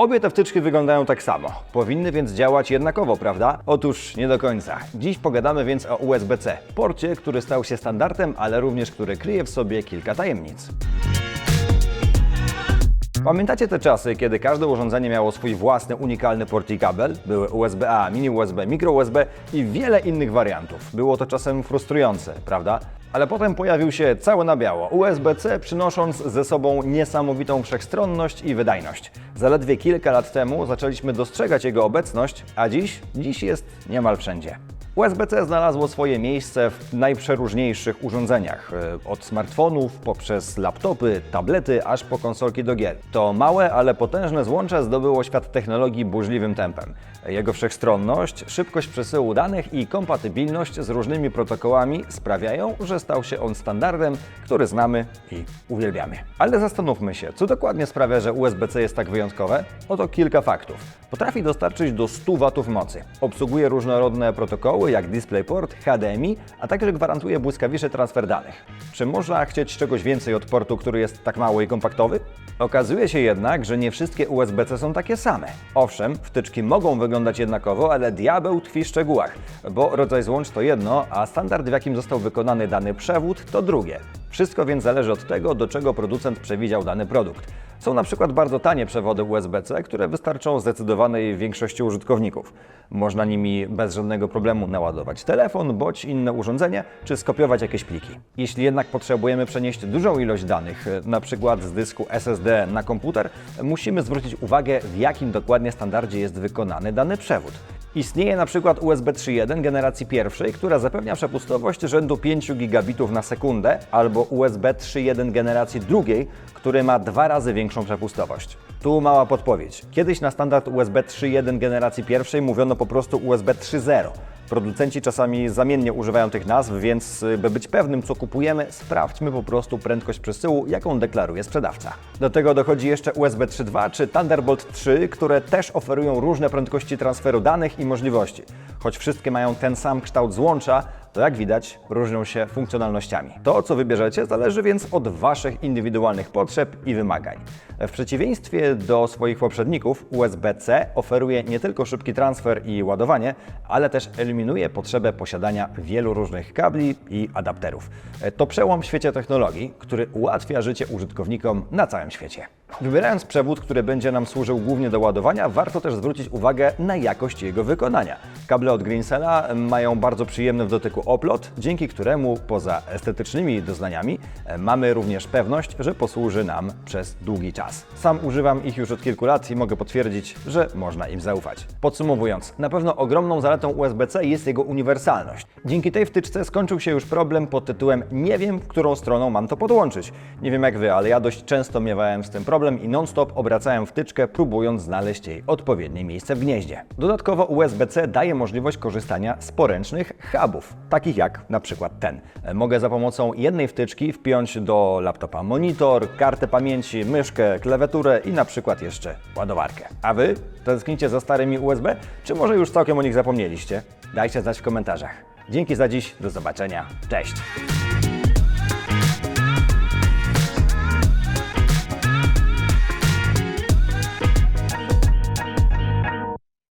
Obie te wtyczki wyglądają tak samo. Powinny więc działać jednakowo, prawda? Otóż nie do końca. Dziś pogadamy więc o USB-C, porcie, który stał się standardem, ale również który kryje w sobie kilka tajemnic. Pamiętacie te czasy, kiedy każde urządzenie miało swój własny unikalny port i kabel? Były USB-A, mini USB, micro USB i wiele innych wariantów. Było to czasem frustrujące, prawda? Ale potem pojawił się cały na biało USB-C, przynosząc ze sobą niesamowitą wszechstronność i wydajność. Zaledwie kilka lat temu zaczęliśmy dostrzegać jego obecność, a dziś, dziś jest niemal wszędzie. USB-C znalazło swoje miejsce w najprzeróżniejszych urządzeniach, e, od smartfonów poprzez laptopy, tablety, aż po konsolki do gier. To małe, ale potężne złącze zdobyło świat technologii burzliwym tempem. Jego wszechstronność, szybkość przesyłu danych i kompatybilność z różnymi protokołami sprawiają, że stał się on standardem, który znamy i uwielbiamy. Ale zastanówmy się, co dokładnie sprawia, że USB-C jest tak wyjątkowe? Oto kilka faktów. Potrafi dostarczyć do 100 W mocy. Obsługuje różnorodne protokoły jak DisplayPort, HDMI, a także gwarantuje błyskawiczny transfer danych. Czy można chcieć czegoś więcej od portu, który jest tak mały i kompaktowy? Okazuje się jednak, że nie wszystkie USB-C są takie same. Owszem, wtyczki mogą wyglądać jednakowo, ale diabeł tkwi w szczegółach, bo rodzaj złącz to jedno, a standard w jakim został wykonany dany przewód to drugie. Wszystko więc zależy od tego, do czego producent przewidział dany produkt. Są na przykład bardzo tanie przewody USB-C, które wystarczą zdecydowanej większości użytkowników. Można nimi bez żadnego problemu naładować telefon bądź inne urządzenie, czy skopiować jakieś pliki. Jeśli jednak potrzebujemy przenieść dużą ilość danych, na przykład z dysku SSD na komputer, musimy zwrócić uwagę, w jakim dokładnie standardzie jest wykonany dany przewód. Istnieje na przykład USB 3.1 generacji pierwszej, która zapewnia przepustowość rzędu 5 gigabitów na sekundę, albo USB 3.1 generacji drugiej, który ma dwa razy większą przepustowość. Tu mała podpowiedź. Kiedyś na standard USB 3.1 generacji pierwszej mówiono po prostu USB 3.0. Producenci czasami zamiennie używają tych nazw, więc y, by być pewnym, co kupujemy, sprawdźmy po prostu prędkość przesyłu, jaką deklaruje sprzedawca. Do tego dochodzi jeszcze USB 3.2 czy Thunderbolt 3, które też oferują różne prędkości transferu danych i możliwości. Choć wszystkie mają ten sam kształt złącza, to jak widać różnią się funkcjonalnościami. To, co wybierzecie, zależy więc od Waszych indywidualnych potrzeb i wymagań. W przeciwieństwie do swoich poprzedników, USB-C oferuje nie tylko szybki transfer i ładowanie, ale też eliminuje potrzebę posiadania wielu różnych kabli i adapterów. To przełom w świecie technologii, który ułatwia życie użytkownikom na całym świecie. Wybierając przewód, który będzie nam służył głównie do ładowania, warto też zwrócić uwagę na jakość jego wykonania. Kable od Greensela mają bardzo przyjemny w dotyku oplot, dzięki któremu poza estetycznymi doznaniami mamy również pewność, że posłuży nam przez długi czas. Sam używam ich już od kilku lat i mogę potwierdzić, że można im zaufać. Podsumowując, na pewno ogromną zaletą USB-C jest jego uniwersalność. Dzięki tej wtyczce skończył się już problem pod tytułem nie wiem, w którą stroną mam to podłączyć. Nie wiem jak wy, ale ja dość często miewałem z tym problem i non-stop obracałem wtyczkę, próbując znaleźć jej odpowiednie miejsce w gnieździe. Dodatkowo USB-C daje możliwość korzystania z poręcznych hubów, takich jak na przykład ten. Mogę za pomocą jednej wtyczki wpiąć do laptopa monitor, kartę pamięci, myszkę, klawiaturę i na przykład jeszcze ładowarkę. A wy tęsknicie za starymi USB, czy może już całkiem o nich zapomnieliście? Dajcie znać w komentarzach. Dzięki za dziś, do zobaczenia, cześć!